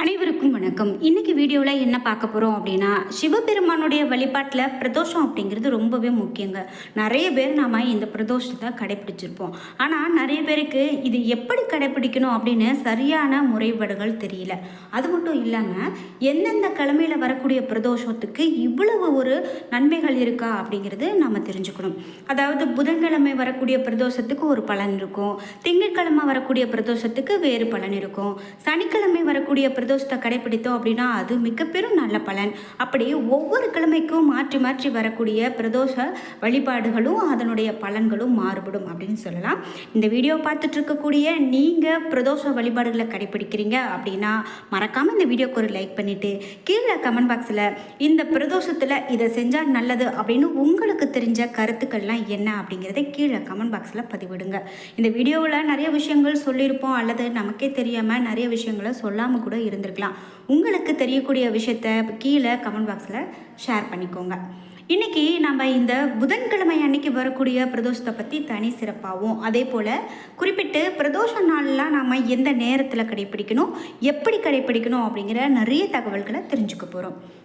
அனைவருக்கும் வணக்கம். இன்னைக்கு வீடியோவில் என்ன பார்க்க போகிறோம் அப்படின்னா சிவபெருமானுடைய வழிபாட்டில் பிரதோஷம் அப்படிங்கிறது ரொம்பவே முக்கியங்க. நிறைய பேர் நாம் இந்த பிரதோஷத்தை கடைப்பிடிச்சிருப்போம் ஆனால் நிறைய பேருக்கு இது எப்படி கடைப்பிடிக்கணும் அப்படின்னு சரியான முறைப்பாடுகள் தெரியல. அது மட்டும் இல்லாமல் எந்தெந்த கிழமையில் வரக்கூடிய பிரதோஷத்துக்கு இவ்வளவு ஒரு நன்மைகள் இருக்கா அப்படிங்கிறது நாம் தெரிஞ்சுக்கணும். அதாவது புதன்கிழமை வரக்கூடிய பிரதோஷத்துக்கு ஒரு பலன் இருக்கும். திங்கட்கிழமை வரக்கூடிய பிரதோஷத்துக்கு வேறு பலன் இருக்கும். சனிக்கிழமை வரக்கூடிய பிரதோஷத்தை கடைபிடித்தோம் அப்படின்னா அது மிக பெரும் நல்ல பலன். அப்படி ஒவ்வொரு கிழமைக்கும் மாற்றி மாற்றி வரக்கூடிய பிரதோஷ வழிபாடுகளும் அதனுடைய பலன்களும் மாறுபடும் அப்படின்னு சொல்லலாம். இந்த வீடியோ பார்த்துட்டு இருக்கக்கூடிய நீங்கள் பிரதோஷ வழிபாடுகளை கடைபிடிக்கிறீங்க அப்படின்னா மறக்காமல் இந்த வீடியோக்கு ஒரு லைக் பண்ணிவிட்டு கீழே கமெண்ட் பாக்ஸில் இந்த பிரதோஷத்தில் இதை செஞ்சால் நல்லது அப்படின்னு உங்களுக்கு தெரிஞ்ச கருத்துக்கள்லாம் என்ன அப்படிங்கிறத கீழே கமெண்ட் பாக்ஸில் பதிவிடுங்க. இந்த வீடியோவில் நிறைய விஷயங்கள் சொல்லியிருப்போம் அல்லது நமக்கே தெரியாமல் நிறைய விஷயங்களை சொல்லாமல் கூட இருந்து இருந்திருக்கலாம் உங்களுக்கு தெரியக்கூடிய விஷயத்த கீழே கமெண்ட் பாக்ஸில் ஷேர் பண்ணிக்கோங்க. இன்னைக்கு நம்ம இந்த புதன்கிழமை அன்னைக்கு வரக்கூடிய பிரதோஷத்தை பற்றி தனி சிறப்பாகவும் அதே போல் குறிப்பிட்டு பிரதோஷ நாள்லாம் நாம் எந்த நேரத்தில் கடைப்பிடிக்கணும் எப்படி கடைப்பிடிக்கணும் அப்படிங்கிற நிறைய தகவல்களை தெரிஞ்சுக்க போகிறோம்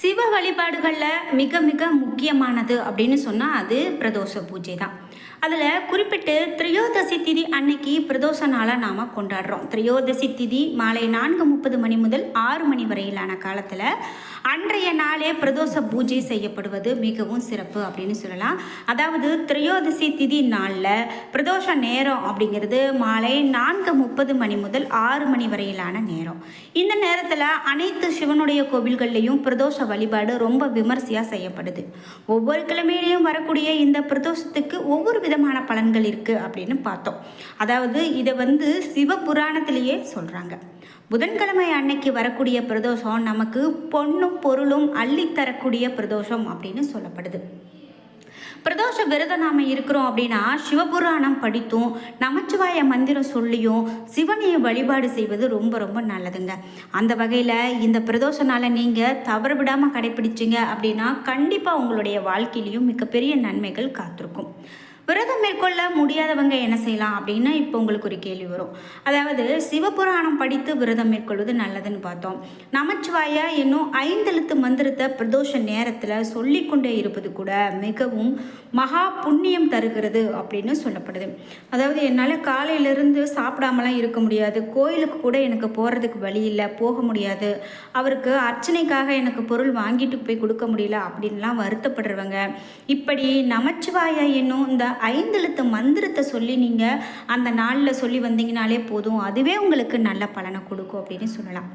சிவ வழிபாடுகளில் மிக மிக முக்கியமானது அப்படின்னு சொன்னால் அது பிரதோஷ பூஜை தான் அதில் குறிப்பிட்டு திரையோதசி திதி அன்னைக்கு பிரதோஷ நாளாக நாம் கொண்டாடுறோம். திரையோதசி திதி மாலை நான்கு முப்பது மணி முதல் ஆறு மணி வரையிலான காலத்தில் அன்றைய நாளே பிரதோஷ பூஜை செய்யப்படுவது மிகவும் சிறப்பு அப்படின்னு சொல்லலாம். அதாவது திரையோதசி திதி நாளில் பிரதோஷ நேரம் அப்படிங்கிறது மாலை நான்கு முப்பது மணி முதல் ஆறு மணி வரையிலான நேரம். இந்த நேரத்தில் அனைத்து சிவனுடைய கோவில்கள்லேயும் பிரதோஷ வழிபாடு ரொம்ப விமர்சையாக செய்யப்படுது. ஒவ்வொரு கிழமையிலையும் வரக்கூடிய இந்த பிரதோஷத்துக்கு ஒவ்வொரு விதமான பலன்கள் இருக்குது அப்படின்னு பார்த்தோம். அதாவது இதை வந்து சிவபுராணத்திலேயே சொல்கிறாங்க புதன்கிழமை அன்னைக்கு வரக்கூடிய பிரதோஷம் நமக்கு பொண்ணும் பொருளும் அள்ளித்தரக்கூடிய பிரதோஷம் அப்படின்னு சொல்லப்படுது. பிரதோஷ விரதம் நாம் இருக்கிறோம் அப்படின்னா சிவபுராணம் படித்தும் நமச்சிவாய மந்திரம் சொல்லியும் சிவனையை வழிபாடு செய்வது ரொம்ப ரொம்ப நல்லதுங்க. அந்த வகையில் இந்த பிரதோஷ நாளை நீங்கள் தவறு விடாமல் கடைப்பிடிச்சிங்க அப்படின்னா கண்டிப்பாக உங்களுடைய வாழ்க்கையிலையும் மிகப்பெரிய நன்மைகள் காத்திருக்கும். விரதம் மேற்கொள்ள முடியாதவங்க என்ன செய்யலாம் அப்படின்னு இப்போ உங்களுக்கு ஒரு கேள்வி வரும். அதாவது சிவபுராணம் படித்து விரதம் மேற்கொள்வது நல்லதுன்னு பார்த்தோம். நமச்சிவாயா இன்னும் ஐந்தெழுத்து மந்திரத்தை பிரதோஷ நேரத்தில் சொல்லிக்கொண்டே இருப்பது கூட மிகவும் மகா புண்ணியம் தருகிறது அப்படின்னு சொல்லப்படுது. அதாவது என்னால் காலையிலேருந்து சாப்பிடாமலாம் இருக்க முடியாது. கோயிலுக்கு கூட எனக்கு போகிறதுக்கு வழி இல்லை போக முடியாது. அவருக்கு அர்ச்சனைக்காக எனக்கு பொருள் வாங்கிட்டு போய் கொடுக்க முடியல அப்படின்லாம் வருத்தப்படுறவங்க. இப்படி நமச்சிவாயா என்னும் இந்த ஐந்தெழுத்து மந்திரத்தை சொல்லி நீங்கள் அந்த நாளில் சொல்லி வந்தீங்கனாலே போதும். அதுவே உங்களுக்கு நல்ல பலனை கொடுக்கும் அப்படின்னு சொல்லலாம்.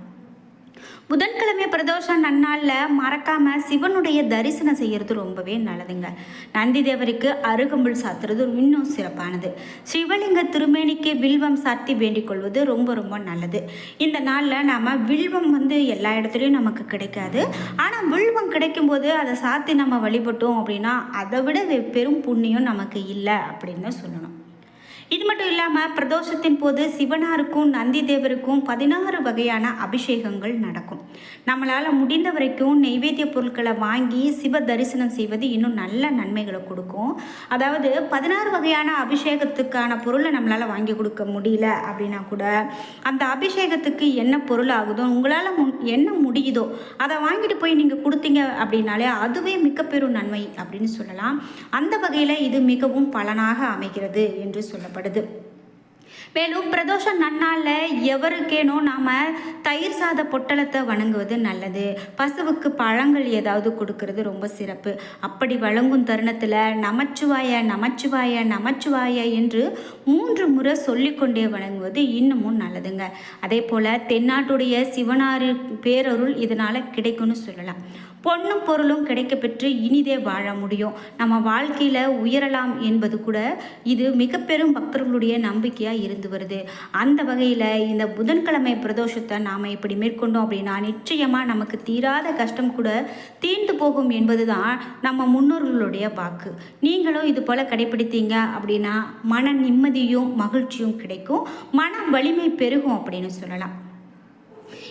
புதன்கிழமை பிரதோஷம் நன்னாளில் மறக்காமல் சிவனுடைய தரிசனம் செய்கிறது ரொம்பவே நல்லதுங்க. நந்தி தேவருக்கு அருகம்புல் சாத்துறது இன்னும் சிறப்பானது. சிவலிங்க திருமேனிக்கு வில்வம் சாத்தி வேண்டிக் கொள்வது ரொம்ப ரொம்ப நல்லது. இந்த நாளில் நாம் வில்வம் வந்து எல்லா இடத்துலையும் நமக்கு கிடைக்காது. ஆனால் வில்வம் கிடைக்கும்போது அதை சாத்தி நம்ம வழிபட்டோம் அப்படின்னா அதை விட வெ- பெரும் புண்ணியம் நமக்கு இல்லை அப்படின்னு தான் சொல்லணும். இது மட்டும் இல்லாமல் பிரதோஷத்தின் போது சிவனாருக்கும் நந்தி தேவருக்கும் பதினாறு வகையான அபிஷேகங்கள் நடக்கும். நம்மளால் முடிந்த வரைக்கும் நெய்வேத்திய பொருட்களை வாங்கி சிவ தரிசனம் செய்வது இன்னும் நல்ல நன்மைகளை கொடுக்கும். அதாவது பதினாறு வகையான அபிஷேகத்துக்கான பொருளை நம்மளால் வாங்கி கொடுக்க முடியல அப்படின்னா கூட அந்த அபிஷேகத்துக்கு என்ன பொருள் ஆகுதோ உங்களால் என்ன முடியுதோ அதை வாங்கிட்டு போய் நீங்கள் கொடுத்தீங்க அப்படின்னாலே அதுவே மிக பெரும் நன்மை அப்படின்னு சொல்லலாம். அந்த வகையில் இது மிகவும் பலனாக அமைகிறது என்று தேவைப்படுது மேலும் பிரதோஷ நன்னாளில் எவருக்கேனோ நாம் தயிர் சாத பொட்டலத்தை வணங்குவது நல்லது. பசுவுக்கு பழங்கள் ஏதாவது கொடுக்கறது ரொம்ப சிறப்பு. அப்படி வழங்கும் தருணத்தில் நமச்சிவாய நமச்சிவாய நமச்சிவாய என்று மூன்று முறை சொல்லிக்கொண்டே வணங்குவது இன்னமும் நல்லதுங்க. அதே போல் தென்னாட்டுடைய சிவனாறு பேரருள் இதனால் கிடைக்கும்னு சொல்லலாம். பொண்ணும் பொருளும் கிடைக்கப்பெற்று இனிதே வாழ முடியும். நம்ம வாழ்க்கையில் உயரலாம் என்பது கூட இது மிக பெரும் பக்தர்களுடைய நம்பிக்கையாக இருந்து வருது. அந்த வகையில் இந்த புதன்கிழமை பிரதோஷத்தை நாம் இப்படி மேற்கொண்டோம் அப்படின்னா நிச்சயமாக நமக்கு தீராத கஷ்டம் கூட தீர்ந்து போகும் என்பது தான் நம்ம முன்னோர்களுடைய வாக்கு. நீங்களும் இது போல் கடைபிடித்தீங்க அப்படின்னா மன நிம்மதியும் மகிழ்ச்சியும் கிடைக்கும். மன வலிமை பெருகும் அப்படின்னு சொல்லலாம்.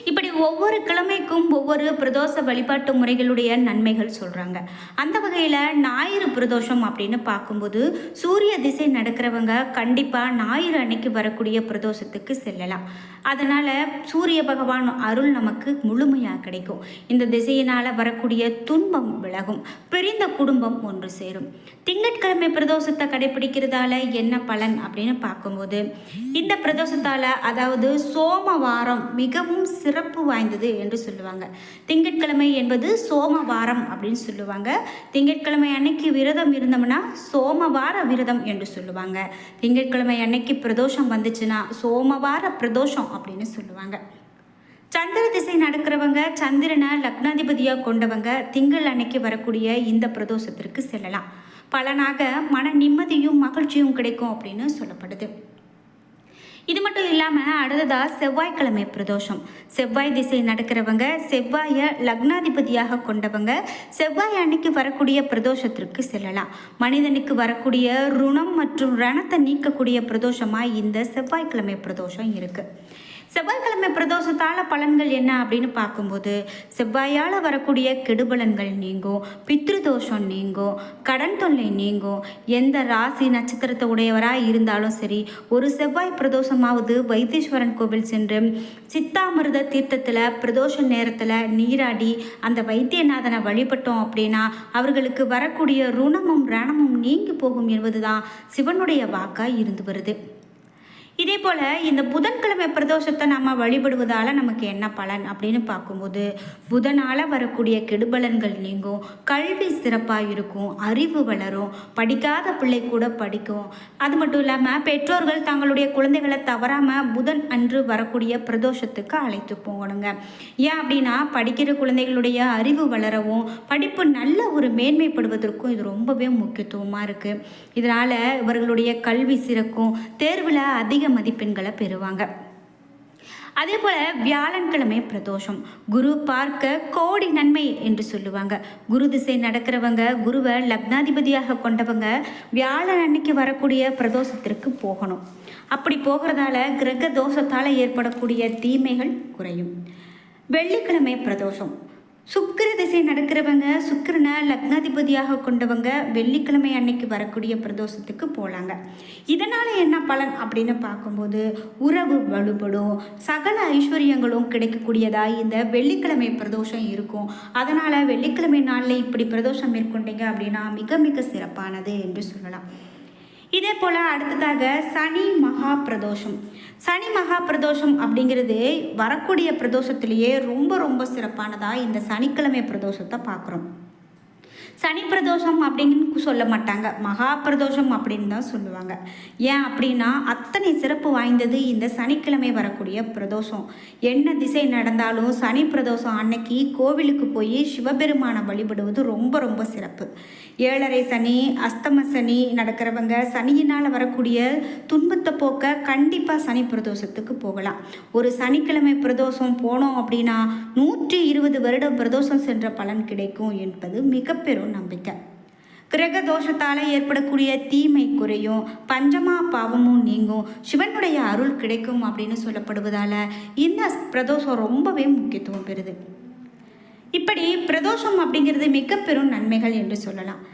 இப்படி ஒவ்வொரு கிழமைக்கும் ஒவ்வொரு பிரதோஷ வழிபாட்டு முறைகளுடைய நன்மைகள் சொல்கிறாங்க அந்த வகையில் ஞாயிறு பிரதோஷம் அப்படின்னு பார்க்கும்போது சூரிய திசை நடக்கிறவங்க கண்டிப்பாக ஞாயிறு அன்னைக்கு வரக்கூடிய பிரதோஷத்துக்கு செல்லலாம். அதனால் சூரிய பகவான் அருள் நமக்கு முழுமையாக கிடைக்கும். இந்த திசையினால் வரக்கூடிய துன்பம் விலகும். பிரிந்த குடும்பம் ஒன்று சேரும். திங்கட்கிழமை பிரதோஷத்தை கடைபிடிக்கிறதால என்ன பலன் அப்படின்னு பார்க்கும்போது இந்த பிரதோஷத்தால் அதாவது சோமவாரம் மிகவும் சிறப்பு வாய்ந்தது என்று சொல்லுவாங்க. திங்கட்கிழமை என்பது சோமவாரம் அப்படின்னு சொல்லுவாங்க. திங்கட்கிழமை அன்னைக்கு விரதம் இருந்தோம்னா சோமவார விரதம் என்று சொல்லுவாங்க. திங்கட்கிழமை அன்னைக்கு பிரதோஷம் வந்துச்சுன்னா சோமவார பிரதோஷம் அப்படின்னு சொல்லுவாங்க. சந்திர திசை நடக்கிறவங்க சந்திரனை லக்னாதிபதியாக கொண்டவங்க திங்கள் அன்னைக்கு வரக்கூடிய இந்த பிரதோஷத்திற்கு செல்லலாம். பலனாக மன நிம்மதியும் மகிழ்ச்சியும் கிடைக்கும் அப்படின்னு சொல்லப்படுது. இது மட்டும் இல்லாமல் அடுத்ததாக செவ்வாய்க்கிழமை பிரதோஷம். செவ்வாய் திசை நடக்கிறவங்க செவ்வாயை லக்னாதிபதியாக கொண்டவங்க செவ்வாய் அன்னைக்கு வரக்கூடிய பிரதோஷத்திற்கு செல்லலாம். மனிதனுக்கு வரக்கூடிய ருணம் மற்றும் ரணத்தை நீக்கக்கூடிய பிரதோஷமாக இந்த செவ்வாய்க்கிழமை பிரதோஷம் இருக்குது செவ்வாய்க்கிழமை பிரதோஷத்தால் பலன்கள் என்ன அப்படின்னு பார்க்கும்போது செவ்வாயால் வரக்கூடிய கெடுபலன்கள் நீங்கும் பித்ருதோஷம் நீங்கும் கடன் தொல்லை நீங்கும். எந்த ராசி நட்சத்திரத்தை உடையவராக இருந்தாலும் சரி ஒரு செவ்வாய் பிரதோஷமாவது வைத்தீஸ்வரன் கோவில் சென்று சித்தாமிருத தீர்த்தத்தில் பிரதோஷ நேரத்தில் நீராடி அந்த வைத்தியநாதனை வழிபட்டோம் அப்படின்னா அவர்களுக்கு வரக்கூடிய ருணமும் ரணமும் நீங்கி போகும் என்பதுதான் சிவனுடைய வாக்காக இருந்து வருது. இதே போல் இந்த புதன்கிழமை பிரதோஷத்தை நம்ம வழிபடுவதால் நமக்கு என்ன பலன் அப்படின்னு பார்க்கும்போது புதனால் வரக்கூடிய கெடுபலன்கள் நீங்கும் கல்வி சிறப்பாக இருக்கும் அறிவு வளரும் படிக்காத பிள்ளை கூட படிக்கும். அது மட்டும் இல்லாமல் பெற்றோர்கள் தங்களுடைய குழந்தைகளை தவறாமல் புதன் அன்று வரக்கூடிய பிரதோஷத்துக்கு அழைத்து போகணுங்க. ஏன் அப்படின்னா படிக்கிற குழந்தைகளுடைய அறிவு வளரவும் படிப்பு நல்ல ஒரு மேன்மைப்படுவதற்கும் இது ரொம்பவே முக்கியத்துவமாக இருக்குது இதனால் இவர்களுடைய கல்வி சிறக்கும் தேர்வில் அதிக அதிக மதிப்பெண்களை பெறுவாங்க. அதே போல் வியாழன்கிழமை பிரதோஷம். குரு பார்க்க கோடி நன்மை என்று சொல்லுவாங்க. குரு திசை நடக்கிறவங்க குருவை லக்னாதிபதியாக கொண்டவங்க வியாழன் அன்னைக்கு வரக்கூடிய பிரதோஷத்திற்கு போகணும். அப்படி போகிறதால கிரக தோஷத்தால் ஏற்படக்கூடிய தீமைகள் குறையும். வெள்ளிக்கிழமை பிரதோஷம். சுக்கர திசை நடக்கிறவங்க சுக்கிரனை லக்னாதிபதியாக கொண்டவங்க வெள்ளிக்கிழமை அன்னைக்கு வரக்கூடிய பிரதோஷத்துக்கு போகலாங்க இதனால் என்ன பலன் அப்படின்னு பார்க்கும்போது உறவு வலுப்படும். சகல ஐஸ்வர்யங்களும் கிடைக்கக்கூடியதாக இந்த வெள்ளிக்கிழமை பிரதோஷம் இருக்கும். அதனால் வெள்ளிக்கிழமை நாளில் இப்படி பிரதோஷம் மேற்கொண்டீங்க அப்படின்னா மிக மிக சிறப்பானது என்று சொல்லலாம். இதே போல் அடுத்ததாக சனி மகா பிரதோஷம் சனி மகா பிரதோஷம் அப்படிங்கிறது வரக்கூடிய பிரதோஷத்திலேயே ரொம்ப ரொம்ப சிறப்பானதாக இந்த சனிக்கிழமை பிரதோஷத்தை பார்க்குறோம். சனி பிரதோஷம் அப்படின்னு சொல்ல மாட்டாங்க. மகா பிரதோஷம் அப்படின்னு தான் சொல்லுவாங்க. ஏன் அப்படின்னா அத்தனை சிறப்பு வாய்ந்தது இந்த சனிக்கிழமை வரக்கூடிய பிரதோஷம். என்ன திசை நடந்தாலும் சனி பிரதோஷம் அன்னைக்கு கோவிலுக்கு போய் சிவபெருமானை வழிபடுவது ரொம்ப ரொம்ப சிறப்பு. ஏழரை சனி அஸ்தம சனி நடக்கிறவங்க சனியினால் வரக்கூடிய துன்பத்தை போக்க கண்டிப்பாக சனி பிரதோஷத்துக்கு போகலாம். ஒரு சனிக்கிழமை பிரதோஷம் போனோம் அப்படின்னா நூற்றி இருபது வருடம் பிரதோஷம் சென்ற பலன் கிடைக்கும் என்பது மிக பெரும் நம்பிக்கை. கிரக தோஷத்தால் ஏற்படக்கூடிய தீமை குறையும் பஞ்சமா பாவமும் நீங்கும் சிவனுடைய அருள் கிடைக்கும் அப்படின்னு சொல்லப்படுவதால் இந்த பிரதோஷம் ரொம்பவே முக்கியத்துவம் பெறுது. இப்படி பிரதோஷம் அப்படிங்கிறது மிக பெரும் நன்மைகள் என்று சொல்லலாம்.